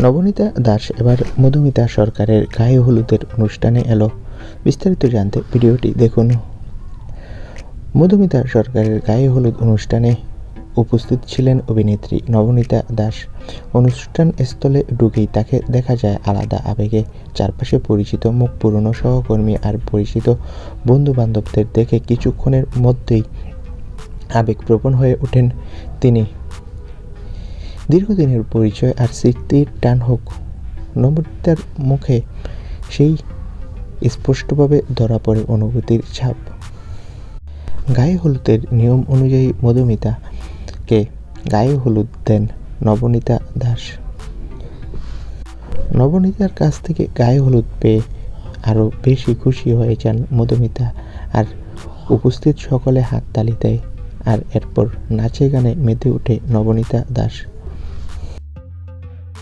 নবনীতা দাস এবার মধুমিতা সরকারের গায়ে হলুদের অনুষ্ঠানে এলো। বিস্তারিত জানতে ভিডিওটি দেখুন। মধুমিতা সরকারের গায়ে হলুদ অনুষ্ঠানে উপস্থিত ছিলেন অভিনেত্রী নবনীতা দাস। অনুষ্ঠান স্থলে ঢুকেই তাকে দেখা যায় আলাদা আবেগে। চারপাশে পরিচিত মুখ পুরনো সহকর্মী আর পরিচিত বন্ধু বান্ধবদের দেখে কিছুক্ষণের মধ্যেই আবেগপ্রবণ হয়ে ওঠেন তিনি। দীর্ঘদিনের পরিচয় আর স্মৃতির টান হোক, নবনীতার মুখে সেই স্পষ্টভাবে ধরা পড়ে অনুভূতির ছাপ। গায়ে হলুদের নিয়ম অনুযায়ী মধুমিতাকে গায়ে হলুদ দেন নবনীতা দাস। নবনীতার কাছ থেকে গায়ে হলুদ পেয়ে আরও বেশি খুশি হয়ে যান মধুমিতা আর উপস্থিত সকলে হাততালি দেয়। আর এরপর নাচে গানে মেতে ওঠে নবনীতা দাস।